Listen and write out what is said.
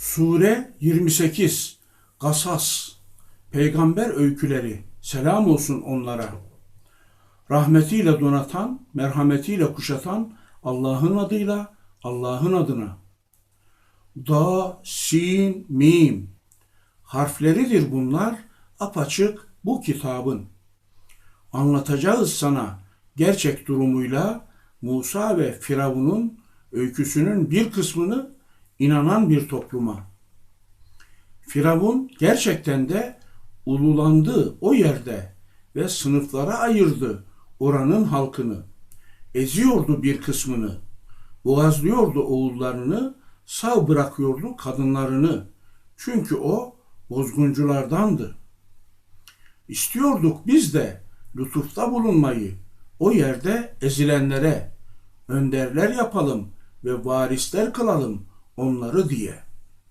Sure 28 Kasas Peygamber öyküleri selam olsun onlara. Rahmetiyle donatan, merhametiyle kuşatan Allah'ın adıyla, Allah'ın adına. Da, sin, mim harfleridir bunlar apaçık bu kitabın. Anlatacağız sana gerçek durumuyla Musa ve Firavun'un öyküsünün bir kısmını inanan bir topluma. Firavun gerçekten de ululandı o yerde ve sınıflara ayırdı oranın halkını. Eziyordu bir kısmını, boğazlıyordu oğullarını, sağ bırakıyordu kadınlarını. Çünkü o bozgunculardandı. İstiyorduk biz de lütufta bulunmayı, o yerde ezilenlere, önderler yapalım ve varisler kılalım onları diye.''